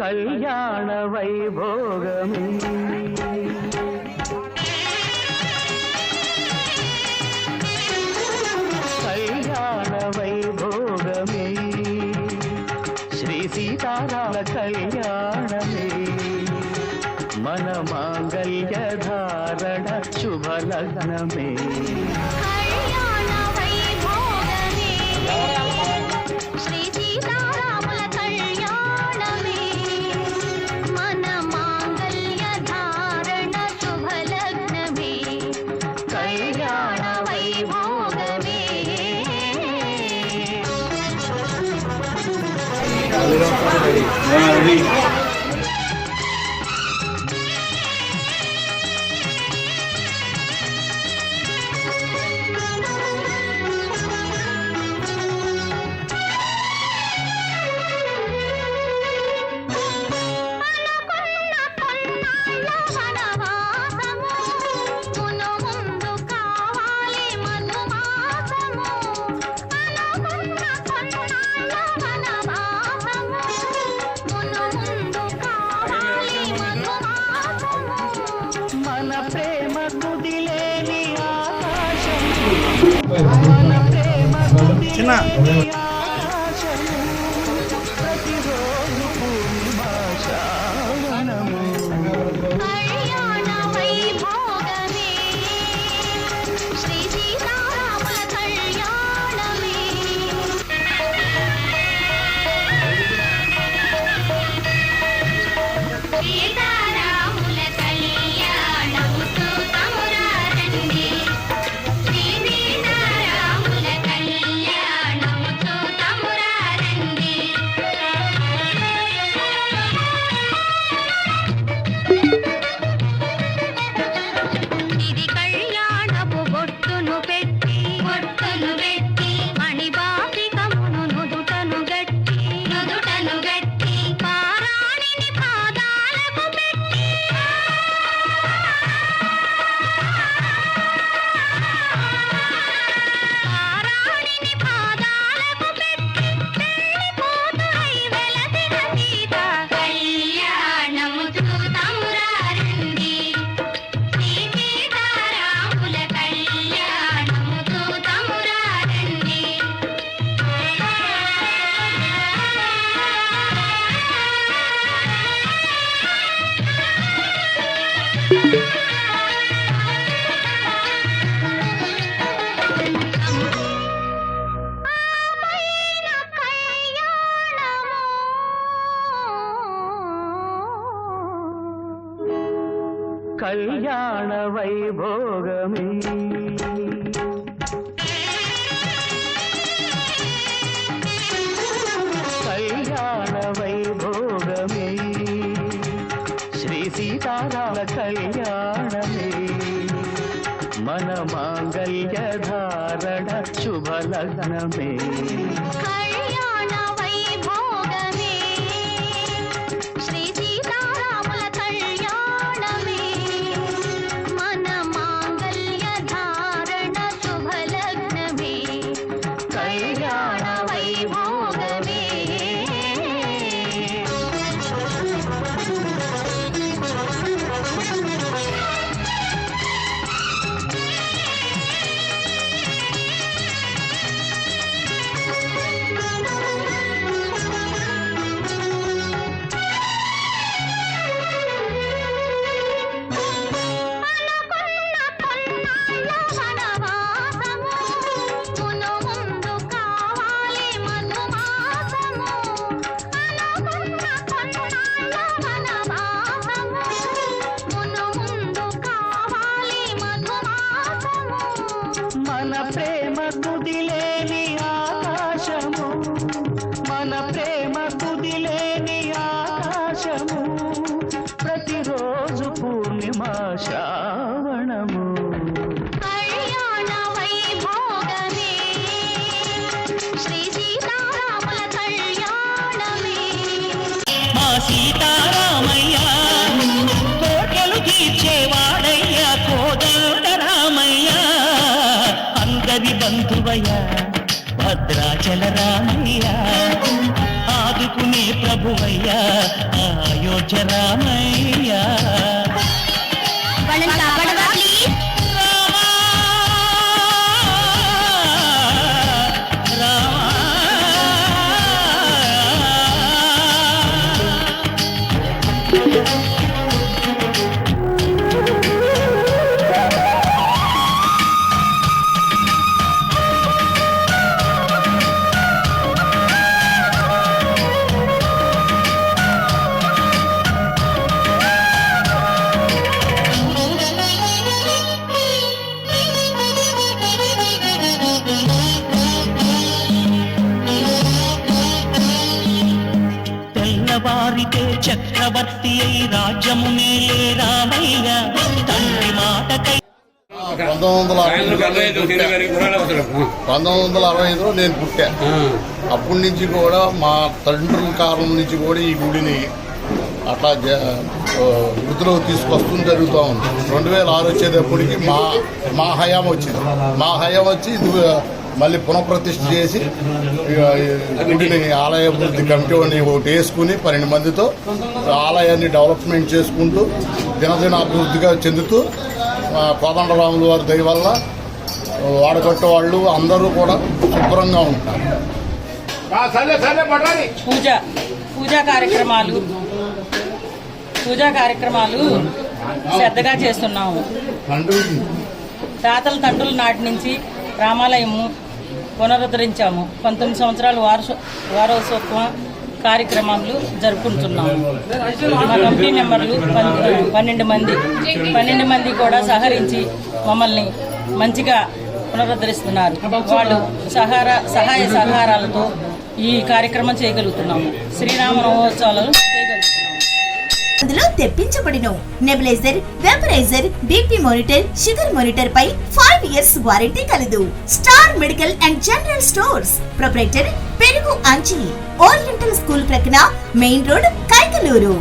కళ్యాణ వైభోగమే కళ్యాణ వైభోగమే శ్రీ సీతారామ కళ్యాణమే. మన మాంగళ్య ధారణ శుభ లగ్నమే Well, we చిన్న కళ్యాణ వైభోగమే కళ్యాణ వైభోగమే శ్రీ సీతారామ కళ్యాణమే. మన మాంగళ్య ధారణ శుభ లగ్నమే కుదిలేని ఆకాశము మన ప్రేమ కుదిలేని ఆకాశము ప్రతిరోజు పూర్ణిమ శ్రావణము. సీతారాముల కళ్యాణమే. మా సీతా రామయ్య భద్రాచల ఆదుకునే ప్రభువయ్య ఆయోధ్య చక్రవర్తి అయి రాజ్యము మేలే రామయ్య. తండ్రి మాటకై పంతొమ్మిది వందల పంతొమ్మిది వందల అరవై ఐదులో నేను పుట్టా. అప్పటి నుంచి కూడా మా తండ్రుల కాలం నుంచి కూడా ఈ గుడిని అట్లా జ- ఆ, వృద్ధిలోకి తీసుకొస్తూ జరుగుతూ ఉంది. రెండు వేల ఆరు వచ్చేటప్పటికి మా మా హయాం వచ్చింది. మా హయాం వచ్చి ఇది మళ్ళీ పునఃప్రతిష్ఠ చేసి గుడిని ఆలయ అభివృద్ధి కమిటీ అని ఒకటి వేసుకుని పన్నెండు మందితో ఆలయాన్ని డెవలప్మెంట్ చేసుకుంటూ దినదిన అభివృద్ధిగా చెందుతూ కోదండరాముల వారి దయ వల్ల వాడగట్టే వాళ్ళు అందరూ కూడా శుభ్రంగా ఉంటారు. పూజ పూజా కార్యక్రమాలు. పూజా కార్యక్రమాలు శ్రద్ధగా చేస్తున్నాము. తాతల తండ్రుల నాటి నుంచి రామాలయము పునరుద్ధరించాము. పంతొమ్మిది సంవత్సరాలు వారస వారోత్సవ కార్యక్రమాలు జరుపుకుంటున్నాము. మా కంపెనీ మెంబర్లు పన్నెండు మంది పన్నెండు మంది కూడా సహకరించి మమ్మల్ని మంచిగా పునరుద్ధరిస్తున్నారు. వాళ్ళు సహార సహాయ సహకారాలతో ఈ కార్యక్రమం చేయగలుగుతున్నాము. శ్రీరామ నవోత్సవాలను అందులో తెప్పించబడిన. Nebulizer vaporizer BP monitor sugar monitor పై ఫైవ్ ఇయర్స్ వారంటీ కలదు. Star medical and general stores proprietor పెరుగు అంచి ఓరియంటల్ స్కూల్ ప్రక్కన మెయిన్ రోడ్ కైకలూరు